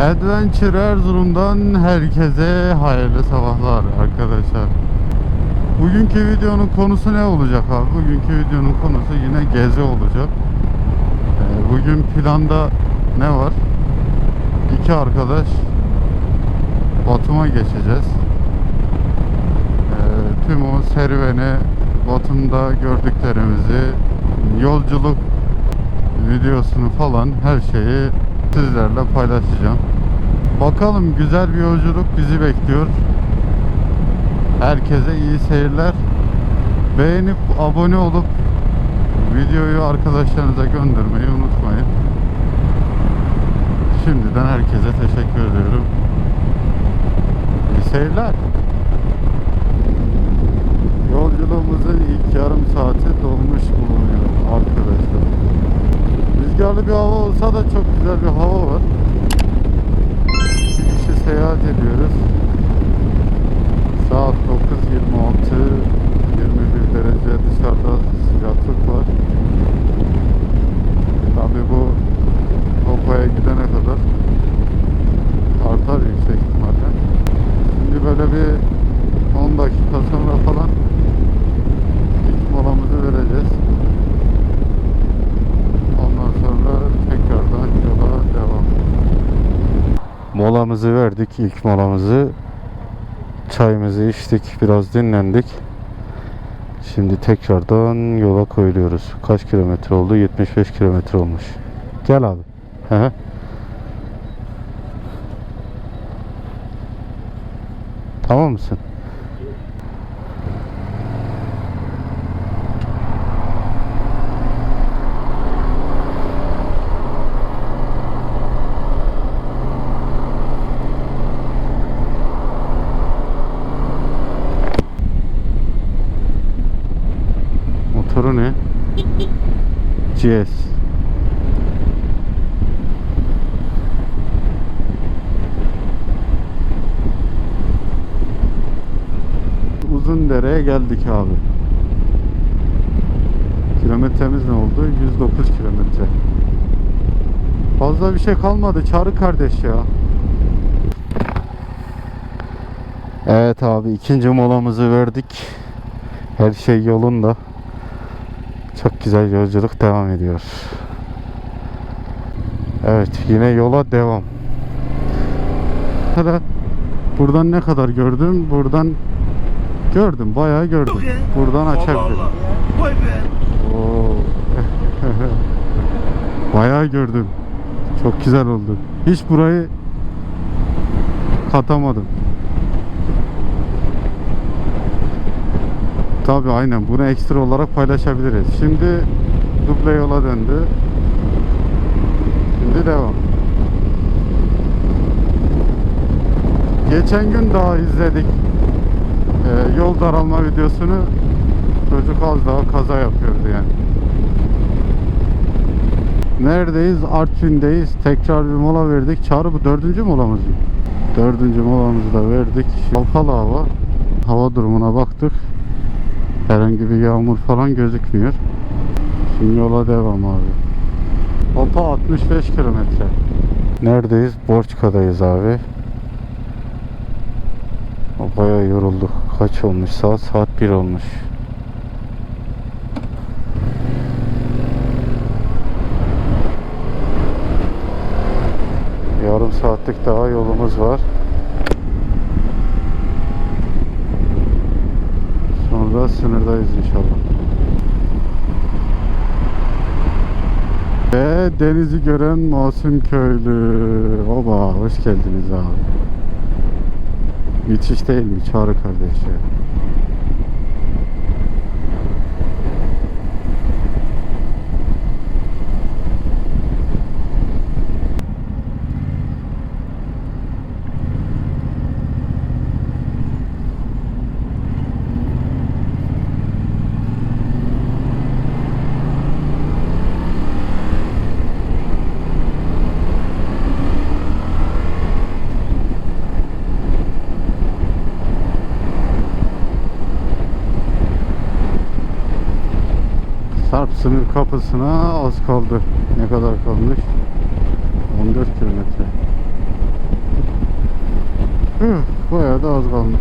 Adventure Erzurum'dan herkese hayırlı sabahlar arkadaşlar. Bugünkü videonun konusu ne olacak abi? Bugünkü videonun konusu yine gezi olacak. Ee, Bugün planda ne var? İki arkadaş Batum'a geçeceğiz. Ee, Tüm o serüveni Batum'da gördüklerimizi yolculuk videosunu falan her şeyi sizlerle paylaşacağım. Bakalım güzel bir yolculuk bizi bekliyor. Herkese iyi seyirler. Beğenip abone olup videoyu arkadaşlarınıza göndermeyi unutmayın. Şimdiden herkese teşekkür ediyorum. İyi seyirler. Yolculuğumuzun ilk yarım saati dolmuş bulunuyor arkadaşlar. Rüzgarlı bir hava olsa da çok güzel bir hava var. Kişi seyahat ediyoruz. Saat 9.26 21 derece dışarıda sıcaklık var. Tabi bu Kopa'ya gidene kadar artar yüksek ihtimalle. Şimdi böyle bir 10 dakika sonra falan ilk molamızı vereceğiz. Ondan sonra tekrardan yola devam. Molamızı verdik ilk molamızı. Çayımızı içtik, biraz dinlendik. Şimdi tekrardan yola koyuluyoruz. Kaç kilometre oldu? 75 kilometre olmuş. Gel abi. Hı. Tamam mısın? Motoru ne? GS. Uzun dereye geldik abi. Kilometremiz ne oldu? 109 kilometre. Fazla bir şey kalmadı Çağrı kardeş ya. Evet abi ikinci molamızı verdik. Her şey yolunda. Çok güzel yolculuk devam ediyor. Evet yine yola devam. Buradan ne kadar gördüm? Buradan gördüm bayağı gördüm. Buradan açabilirim. Bayağı gördüm. Çok güzel oldu. Hiç burayı katamadım. Tabi aynen bunu ekstra olarak paylaşabiliriz. Şimdi duble yola döndü. Şimdi devam. Geçen gün daha izledik ee, yol daralma videosunu. Çocuk az daha kaza yapıyordu yani. Neredeyiz? Artvin'deyiz. Tekrar bir mola verdik. Çağrı bu dördüncü molamız mı? Dördüncü molamızı da verdik. Kapalı hava. Hava durumuna baktık. Herhangi bir yağmur falan gözükmüyor. Şimdi yola devam abi. Hopa 65 kilometre. Neredeyiz? Borçka'dayız abi. Bayağı yorulduk. Kaç olmuş saat? Saat 1 olmuş. Yarım saatlik daha yolumuz var. Sonra sınırdayız inşallah. Ve denizi gören masum köylü. Oba hoş geldiniz abi. Müthiş değil mi Çağrı kardeş Sınır kapısına az kaldı. Ne kadar kalmış? 14 kilometre. Bayağı da az kalmış.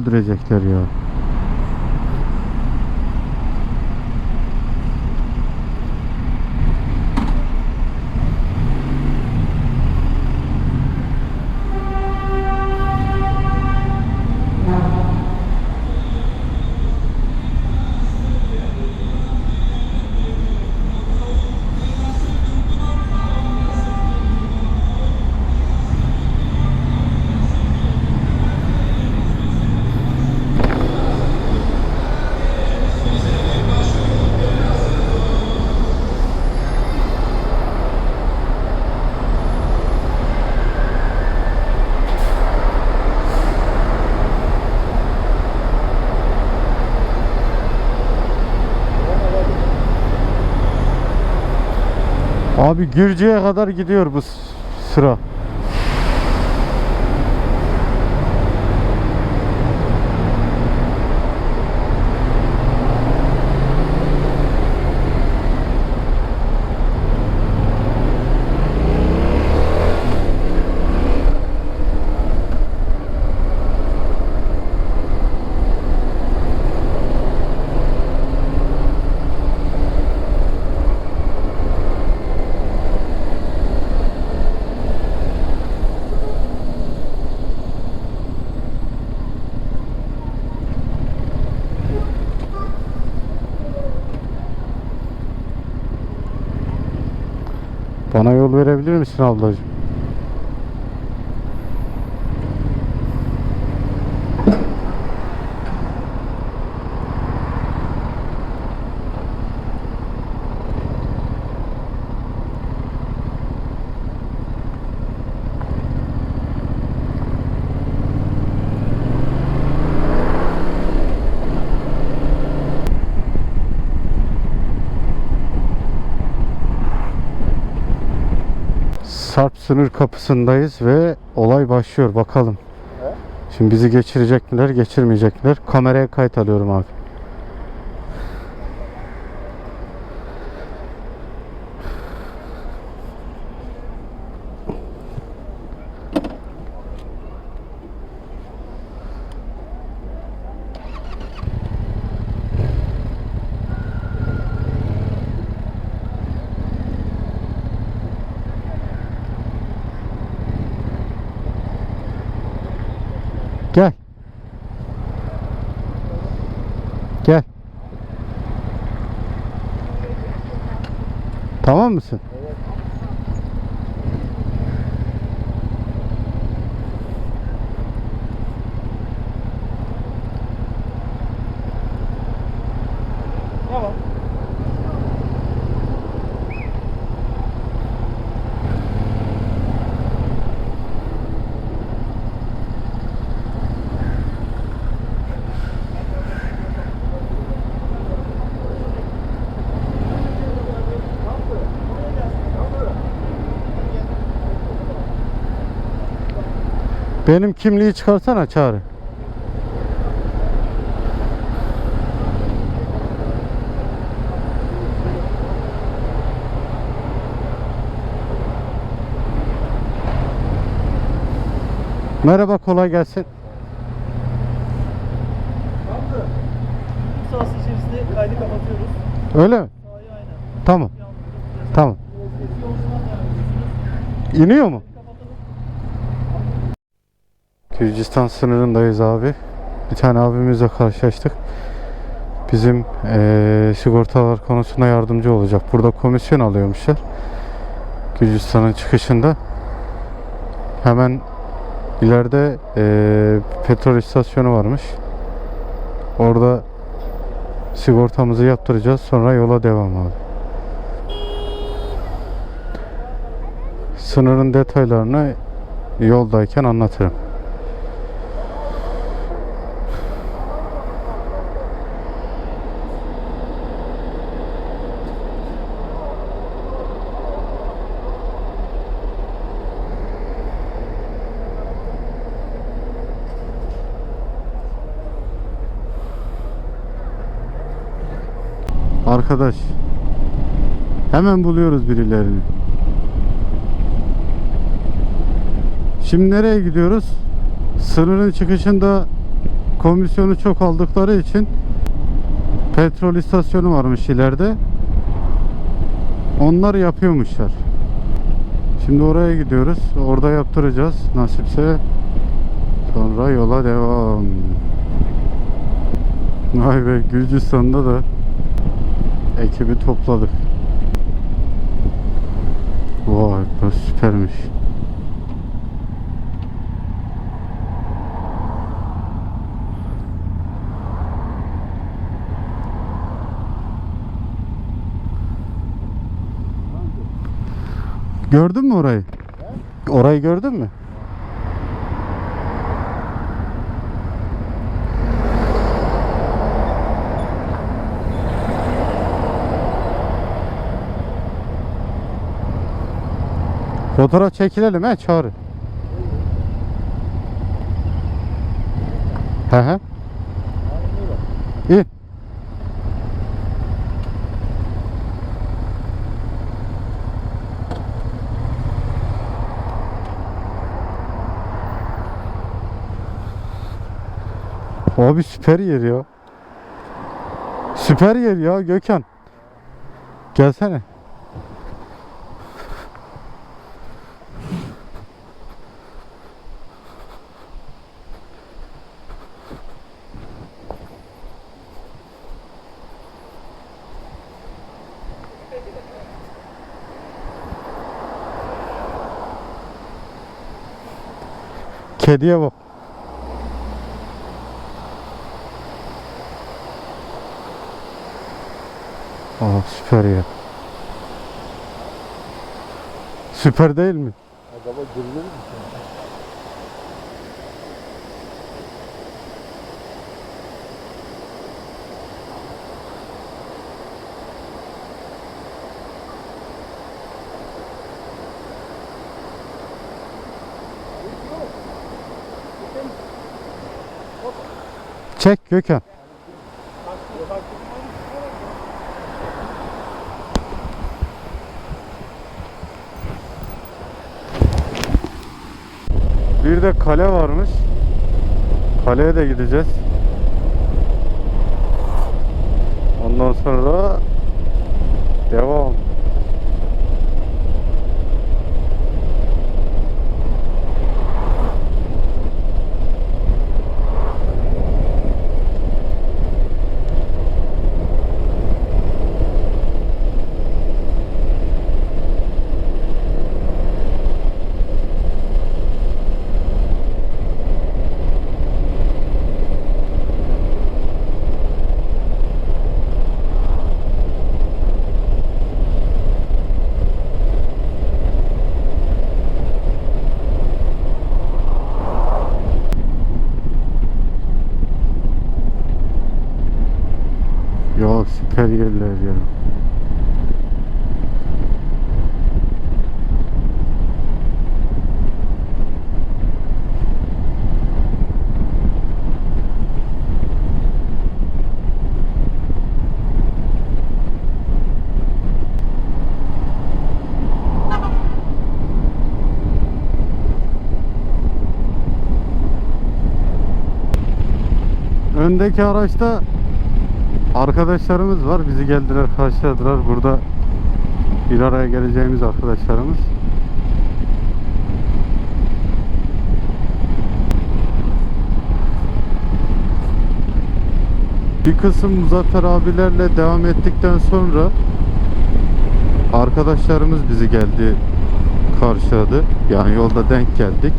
Öldürecekler ya. Abi Gürcü'ye kadar gidiyor bu sıra. Bana yol verebilir misin ablacığım? Sınır kapısındayız ve olay başlıyor bakalım. Şimdi bizi geçirecekler, geçirmeyecekler. Kameraya kayıt alıyorum abi. Gel. Gel. Tamam mısın? Tamam. Benim kimliği çıkarsana çağrı. Merhaba kolay gelsin. Tamamdır. Bu sahası içerisinde kaydı kapatıyoruz. Öyle mi? Sahayı aynen. Tamam. Bir. Tamam. İniyor mu? Gürcistan sınırındayız abi. Bir tane abimizle karşılaştık. Bizim eee, sigortalar konusunda yardımcı olacak. Burada komisyon alıyormuşlar. Gürcistan'ın çıkışında. Hemen ileride eee, petrol istasyonu varmış. Orada sigortamızı yaptıracağız. Sonra yola devam abi. Sınırın detaylarını yoldayken anlatırım. Arkadaş. Hemen buluyoruz birilerini. Şimdi nereye gidiyoruz? Sınırın çıkışında komisyonu çok aldıkları için petrol istasyonu varmış ileride. Onlar yapıyormuşlar. Şimdi oraya gidiyoruz. Orada yaptıracağız nasipse. Sonra yola devam. Vay be Gürcistan'da da ekibi topladık. Vay bu süpermiş. Gördün mü orayı? Orayı gördün mü? Fotoğraf çekilelim he çağrı. He he. İyi. Abi süper yer ya. Süper yer ya Gökhan. Gelsene. Kediye bak. Aa süper ya. Süper değil mi? Acaba görülür mü? Çek Gökhan. Bir de kale varmış. Kaleye de gideceğiz. Ondan sonra devam. Ya süper yerler ya. Öndeki araçta Arkadaşlarımız var. Bizi geldiler, karşıladılar. Burada bir araya geleceğimiz arkadaşlarımız. Bir kısım Muzaffer abilerle devam ettikten sonra arkadaşlarımız bizi geldi karşıladı. Yani yolda denk geldik.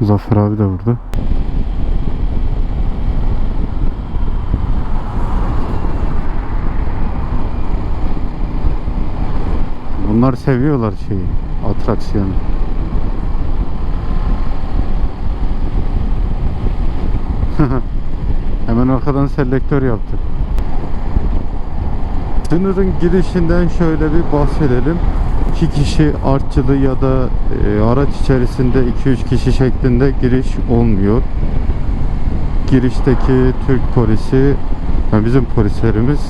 Muzaffer abi de burada. Bunlar seviyorlar şeyi, atraksiyonu. Hemen arkadan selektör yaptık. Sınırın girişinden şöyle bir bahsedelim. İki kişi artçılı ya da e, araç içerisinde 2-3 kişi şeklinde giriş olmuyor. Girişteki Türk polisi, yani bizim polislerimiz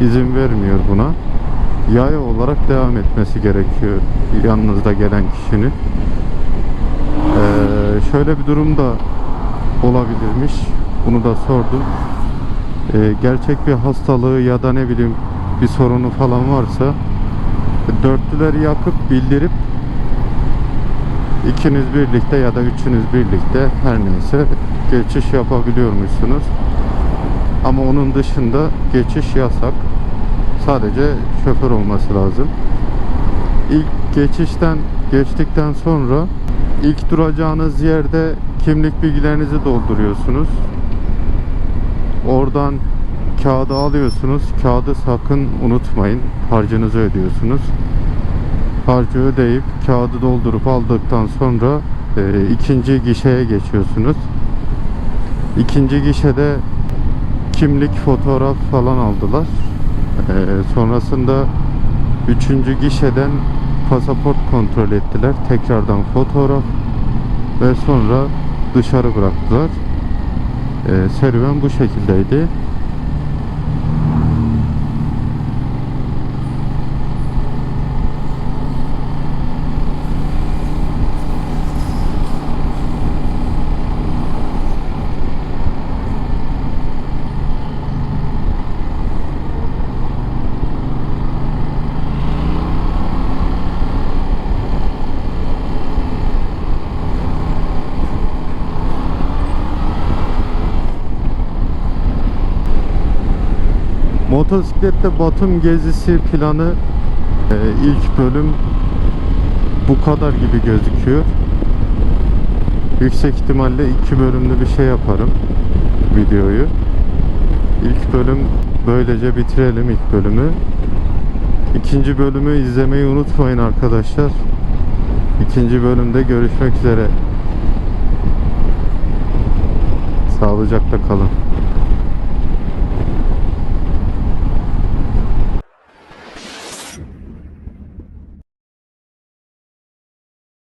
izin vermiyor buna. Yaya olarak devam etmesi gerekiyor yanınızda gelen kişinin. Ee, şöyle bir durum da olabilirmiş. Bunu da sordum. Ee, gerçek bir hastalığı ya da ne bileyim bir sorunu falan varsa dörtlüleri yakıp bildirip ikiniz birlikte ya da üçünüz birlikte her neyse geçiş yapabiliyormuşsunuz. Ama onun dışında geçiş yasak. Sadece şoför olması lazım. İlk geçişten geçtikten sonra ilk duracağınız yerde kimlik bilgilerinizi dolduruyorsunuz. Oradan kağıdı alıyorsunuz. Kağıdı sakın unutmayın. Harcınızı ödüyorsunuz. Harcı ödeyip kağıdı doldurup aldıktan sonra e, ikinci gişeye geçiyorsunuz. İkinci gişede kimlik, fotoğraf falan aldılar. E, sonrasında üçüncü gişeden pasaport kontrol ettiler. Tekrardan fotoğraf ve sonra dışarı bıraktılar. E, serüven bu şekildeydi. Motosiklette Batum gezisi planı e, ilk bölüm bu kadar gibi gözüküyor. Yüksek ihtimalle iki bölümlü bir şey yaparım videoyu. İlk bölüm böylece bitirelim ilk bölümü. İkinci bölümü izlemeyi unutmayın arkadaşlar. İkinci bölümde görüşmek üzere. Sağlıcakla kalın.